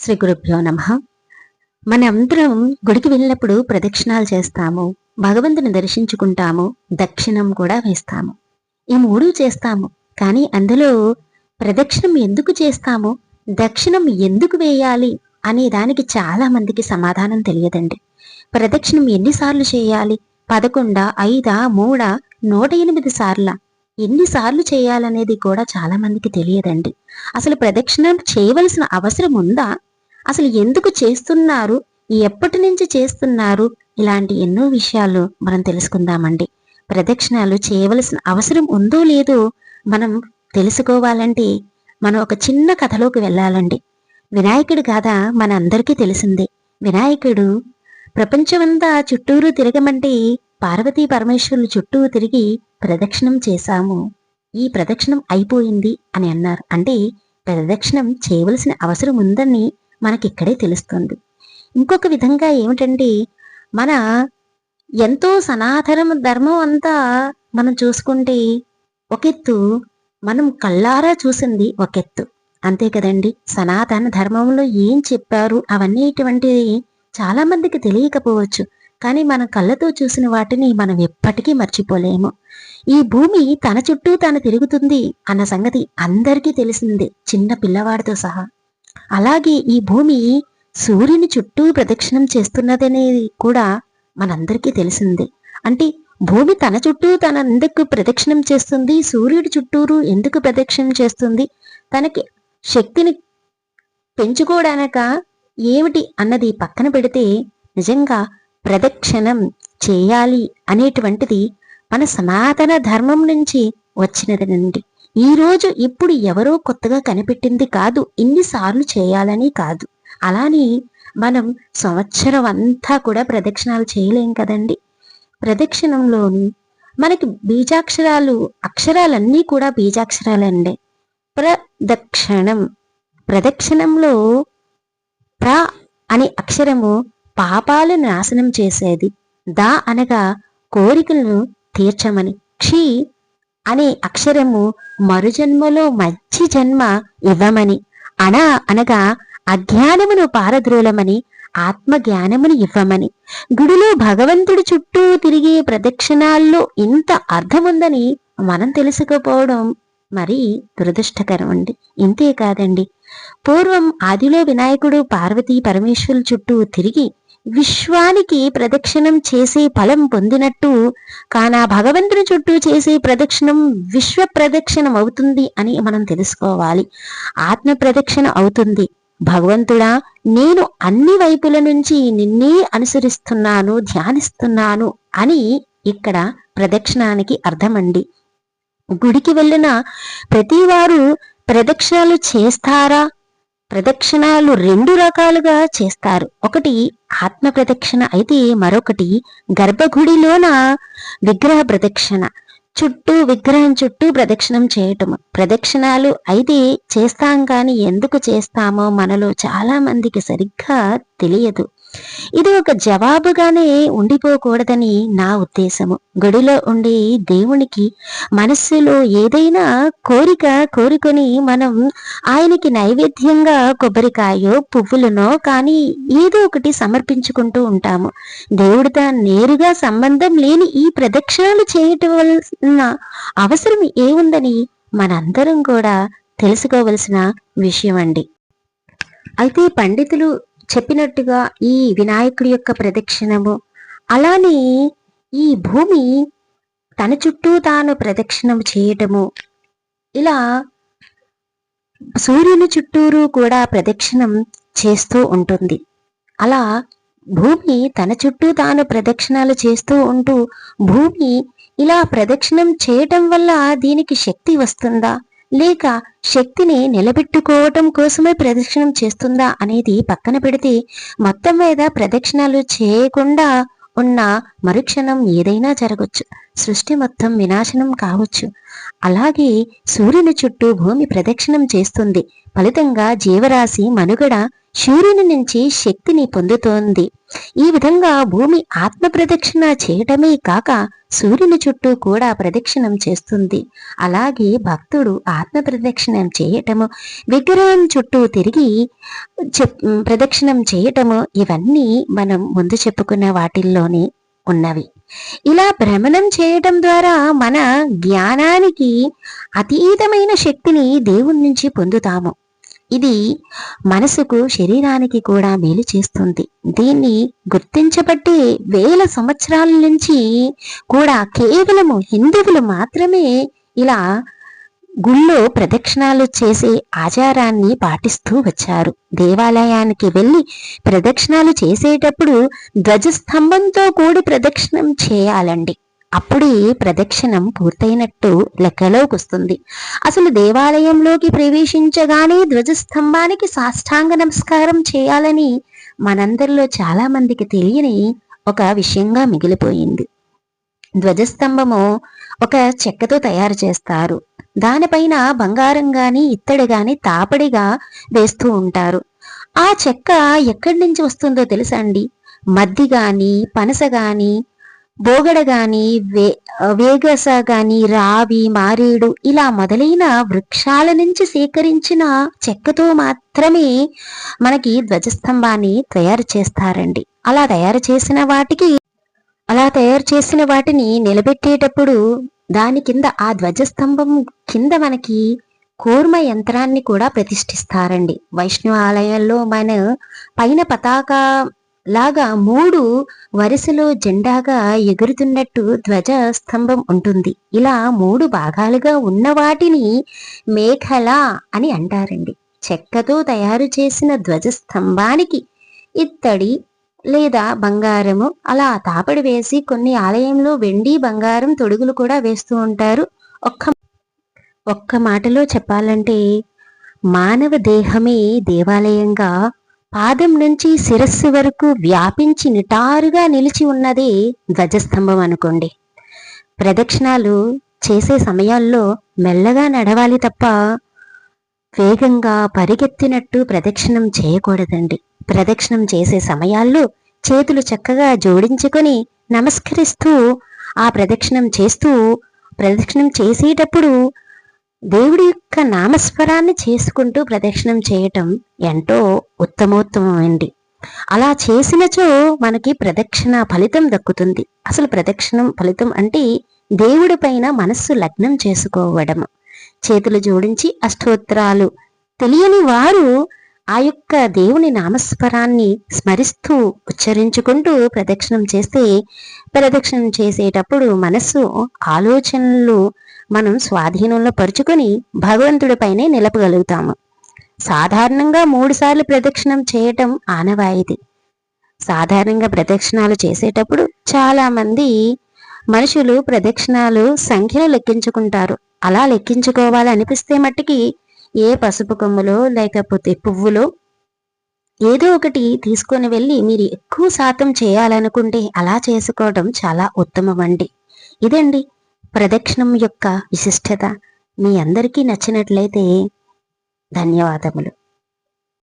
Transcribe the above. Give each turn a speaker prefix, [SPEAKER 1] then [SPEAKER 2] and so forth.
[SPEAKER 1] శ్రీ గురుభ్యో నమ. మనందరం గుడికి వెళ్ళినప్పుడు ప్రదక్షిణాలు చేస్తాము భగవంతుని దర్శించుకుంటాము దక్షిణం కూడా వేస్తాము. ఈ మూడు చేస్తాము కానీ అందులో ప్రదక్షిణం ఎందుకు చేస్తాము దక్షిణం ఎందుకు వేయాలి అనే దానికి చాలా మందికి సమాధానం తెలియదండి. ప్రదక్షిణం ఎన్నిసార్లు చేయాలి? పదకొండ ఐదా మూడ నూట ఎనిమిది సార్ల? ఎన్నిసార్లు చేయాలనేది కూడా చాలా మందికి తెలియదండి. అసలు ప్రదక్షిణం చేయవలసిన అవసరం ఉందా? అసలు ఎందుకు చేస్తున్నారు? ఎప్పటి నుంచి చేస్తున్నారు? ఇలాంటి ఎన్నో విషయాలు మనం తెలుసుకుందామండి. ప్రదక్షిణాలు చేయవలసిన అవసరం ఉందో లేదో మనం తెలుసుకోవాలంటే మనం ఒక చిన్న కథలోకి వెళ్ళాలండి. వినాయకుడి గాథ మన అందరికీ తెలిసిందే. వినాయకుడు ప్రపంచమంతా చుట్టూరు తిరగమంటే పార్వతీ పరమేశ్వరులు చుట్టూ తిరిగి ప్రదక్షిణం చేశాము. ఈ ప్రదక్షిణం అయిపోయింది అని అన్నారు. అంటే ప్రదక్షిణం చేయవలసిన అవసరం ఉందని మనకిక్కడే తెలుస్తుంది. ఇంకొక విధంగా ఏమిటండి మన ఎంతో సనాతన ధర్మం అంతా మనం చూసుకుంటే ఒకెత్తు మనం కళ్ళారా చూసింది ఒకెత్తు. అంతే కదండి. సనాతన ధర్మంలో ఏం చెప్పారు అవన్నీ ఇటువంటివి చాలా మందికి తెలియకపోవచ్చు. కానీ మన కళ్ళతో చూసిన వాటిని మనం ఎప్పటికీ మర్చిపోలేము. ఈ భూమి తన చుట్టూ తాను తిరుగుతుంది అన్న సంగతి అందరికీ తెలిసిందే. చిన్న పిల్లవాడితో సహా. అలాగే ఈ భూమి సూర్యుని చుట్టూ ప్రదక్షిణం చేస్తున్నదనేది కూడా మనందరికీ తెలిసిందే. అంటే భూమి తన చుట్టూ తన ఎందుకు ప్రదక్షిణం చేస్తుంది? సూర్యుడి చుట్టూరు ఎందుకు ప్రదక్షిణం చేస్తుంది? తనకి శక్తిని పెంచుకోవడానక ఏమిటి అన్నది పక్కన పెడితే నిజంగా ప్రదక్షిణం చేయాలి అనేటువంటిది మన సనాతన ధర్మం నుంచి వచ్చినదనండి. ఈ రోజు ఇప్పుడు ఎవరో కొత్తగా కనిపెట్టింది కాదు ఇన్నిసార్లు చేయాలని కాదు. అలానే మనం సంవత్సరం అంతా కూడా ప్రదక్షిణాలు చేయలేం కదండి. ప్రదక్షిణంలోని మనకి బీజాక్షరాలు అక్షరాలన్నీ కూడా బీజాక్షరాలండి. ప్రదక్షిణం. ప్రదక్షిణంలో ప్ర అనే అక్షరము పాపాలు నాశనం చేసేది. దా అనగా కోరికలను తీర్చమని. క్షీ అనే అక్షరము మరుజన్మలో మంచి జన్మ ఇవ్వమని. అన అనగా అజ్ఞానమును పారద్రోలమని ఆత్మ జ్ఞానమును ఇవ్వమని. గుడిలో భగవంతుడి చుట్టూ తిరిగే ప్రదక్షిణాల్లో ఇంత అర్థముందని మనం తెలుసుకోపోవడం మరి దురదృష్టకరం అండి. ఇంతే కాదండి. పూర్వం ఆదిలో వినాయకుడు పార్వతీ పరమేశ్వరుల చుట్టూ తిరిగి విశ్వానికి ప్రదక్షిణం చేసే ఫలం పొందినట్టు కానా భగవంతుని చుట్టూ చేసే ప్రదక్షిణం విశ్వ ప్రదక్షిణం అవుతుంది అని మనం తెలుసుకోవాలి. ఆత్మ ప్రదక్షిణ అవుతుంది. భగవంతుడా నేను అన్ని వైపుల నుంచి నిన్నే అనుసరిస్తున్నాను ధ్యానిస్తున్నాను అని ఇక్కడ ప్రదక్షిణానికి అర్థమండి. గుడికి వెళ్ళిన ప్రతివారు ప్రదక్షిణాలు చేస్తారా? ప్రదక్షిణాలు రెండు రకాలుగా చేస్తారు. ఒకటి ఆత్మ ప్రదక్షిణ అయితే మరొకటి గర్భగుడిలోన విగ్రహ ప్రదక్షిణ. చుట్టూ విగ్రహం చుట్టూ ప్రదక్షిణం చేయటము. ప్రదక్షిణాలు అయితే చేస్తాం కానీ ఎందుకు చేస్తామో మనలో చాలా మందికి సరిగ్గా తెలియదు. ఇది ఒక జవాబుగానే ఉండిపోకూడదని నా ఉద్దేశము. గుడిలో ఉండే దేవునికి మనస్సులో ఏదైనా కోరిక కోరుకొని మనం ఆయనకి నైవేద్యంగా కొబ్బరికాయో పువ్వులనో కానీ ఏదో ఒకటి సమర్పించుకుంటూ ఉంటాము. దేవుడితో నేరుగా సంబంధం లేని ఈ ప్రదక్షిణలు చేయటం వలన అవసరం ఏముందని మనందరం కూడా తెలుసుకోవలసిన విషయం అండి అయితే పండితులు చెప్పినట్టుగా ఈ వినాయకుడి యొక్క ప్రదక్షిణము అలానే ఈ భూమి తన చుట్టూ తాను ప్రదక్షిణం చేయటము. ఇలా సూర్యుని చుట్టూరు కూడా ప్రదక్షిణం చేస్తూ ఉంటుంది. అలా భూమి తన చుట్టూ తాను ప్రదక్షిణాలు చేస్తూ ఉంటూ భూమి ఇలా ప్రదక్షిణం చేయటం వల్ల దీనికి శక్తి వస్తుందా? లేక శక్తిని నిలబెట్టుకోవటం కోసమే ప్రదక్షిణం చేస్తుందా అనేది పక్కన పెడితే మొత్తం మీద ప్రదక్షిణాలు చేయకుండా ఉన్న మరుక్షణం ఏదైనా జరగచ్చు. సృష్టి మొత్తం వినాశనం కావచ్చు. అలాగే సూర్యుని చుట్టూ భూమి ప్రదక్షిణం చేస్తుంది. ఫలితంగా జీవరాశి మనుగడ సూర్యుని నుంచి శక్తిని పొందుతోంది. ఈ విధంగా భూమి ఆత్మ ప్రదక్షిణ చేయటమే కాక సూర్యుని చుట్టూ కూడా ప్రదక్షిణం చేస్తుంది. అలాగే భక్తుడు ఆత్మ ప్రదక్షిణం చేయటము విగ్రహం చుట్టూ తిరిగి ప్రదక్షిణం చేయటము ఇవన్నీ మనం ముందు చెప్పుకున్న వాటిల్లోనే ఉన్నవి. ఇలా భ్రమణం చేయటం ద్వారా మన జ్ఞానానికి అతీతమైన శక్తిని దేవుని నుంచి పొందుతాము. ఇది మనసుకు శరీరానికి కూడా మేలు చేస్తుంది. దీన్ని గుర్తించబట్టి వేల సంవత్సరాల నుంచి కూడా కేవలము హిందువులు మాత్రమే ఇలా గుళ్ళో ప్రదక్షిణాలు చేసే ఆచారాన్ని పాటిస్తూ వచ్చారు. దేవాలయానికి వెళ్ళి ప్రదక్షిణాలు చేసేటప్పుడు ధ్వజస్తంభంతో కూడి ప్రదక్షిణం చేయాలండి. అప్పుడే ప్రదక్షిణం పూర్తయినట్టు లెక్కలోకి వస్తుంది అసలు దేవాలయంలోకి ప్రవేశించగానే ధ్వజస్తంభానికి సాష్టాంగ నమస్కారం చేయాలని మనందరిలో చాలా మందికి తెలియని ఒక విషయంగా మిగిలిపోయింది. ధ్వజస్తంభము ఒక చెక్కతో తయారు చేస్తారు. దానిపైన బంగారం గాని ఇత్తడి గాని తాపడిగా వేస్తూ ఉంటారు. ఆ చెక్క ఎక్కడి నుంచి వస్తుందో తెలుసా అండి? మద్ది గాని పనస గాని బోగడ గాని వే వేగస గాని రావి మారేడు ఇలా మొదలైన వృక్షాల నుంచి సేకరించిన చెక్కతో మాత్రమే మనకి ధ్వజస్తంభాన్ని తయారు చేస్తారండి. అలా తయారు చేసిన వాటికి అలా తయారు చేసిన వాటిని నిలబెట్టేటప్పుడు దాని కింద ఆ ధ్వజస్తంభం కింద మనకి కూర్మ యంత్రాన్ని కూడా ప్రతిష్ఠిస్తారండి. వైష్ణవ ఆలయాల్లో మన పైన పతాక లాగా మూడు వరుసలో జెండాగా ఎగురుతున్నట్టు ధ్వజ స్తంభం ఉంటుంది. ఇలా మూడు భాగాలుగా ఉన్న వాటిని మేఘల అని అంటారండి. చెక్కతో తయారు చేసిన ధ్వజ స్తంభానికి ఇత్తడి లేదా బంగారము అలా తాపడి వేసి కొన్ని ఆలయంలో వెండి బంగారం తొడుగులు కూడా వేస్తూ ఉంటారు. ఒక్క ఒక్క మాటలో చెప్పాలంటే మానవ దేహమే దేవాలయంగా పాదం నుంచి శిరస్సు వరకు వ్యాపించి నిటారుగా నిలిచి ఉన్నది ధ్వజస్తంభం అనుకోండి. ప్రదక్షిణాలు చేసే సమయాల్లో మెల్లగా నడవాలి తప్ప వేగంగా పరిగెత్తినట్టు ప్రదక్షిణం చేయకూడదండి. ప్రదక్షిణం చేసే సమయాల్లో చేతులు చక్కగా జోడించుకొని నమస్కరిస్తూ ఆ ప్రదక్షిణం చేస్తూ ప్రదక్షిణం చేసేటప్పుడు దేవుడి యొక్క చేసుకుంటూ ప్రదక్షిణం చేయటం ఎంతో ఉత్తమోత్తమమైంది. అలా చేసినచో మనకి ప్రదక్షిణ ఫలితం దక్కుతుంది. అసలు ప్రదక్షిణం ఫలితం అంటే దేవుడి పైన మనస్సు లగ్నం చేసుకోవడం చేతులు జోడించి అష్టోత్తరాలు. తెలియని వారు ఆ యొక్క దేవుని నామస్మరాన్ని స్మరిస్తూ ఉచ్చరించుకుంటూ ప్రదక్షిణం చేస్తే ప్రదక్షిణం చేసేటప్పుడు మనస్సు ఆలోచనలు మనం స్వాధీనంలో పరుచుకొని భగవంతుడిపైనే నిలపగలుగుతాము. సాధారణంగా మూడుసార్లు ప్రదక్షిణం చేయటం ఆనవాయితీ. సాధారణంగా ప్రదక్షిణాలు చేసేటప్పుడు చాలామంది మనుషులు ప్రదక్షిణాలు సంఖ్యను లెక్కించుకుంటారు. అలా లెక్కించుకోవాలనిపిస్తే మట్టికి ఏ పసుపు కొమ్ములో లేకపోతే పువ్వులో ఏదో ఒకటి తీసుకొని వెళ్ళి మీరు ఎక్కువ శాతం చేయాలనుకుంటే అలా చేసుకోవడం చాలా ఉత్తమం అండి. ఇదండి ప్రదక్షిణం యొక్క విశిష్టత మీ అందరికీ నచ్చినట్లయితే ధన్యవాదములు.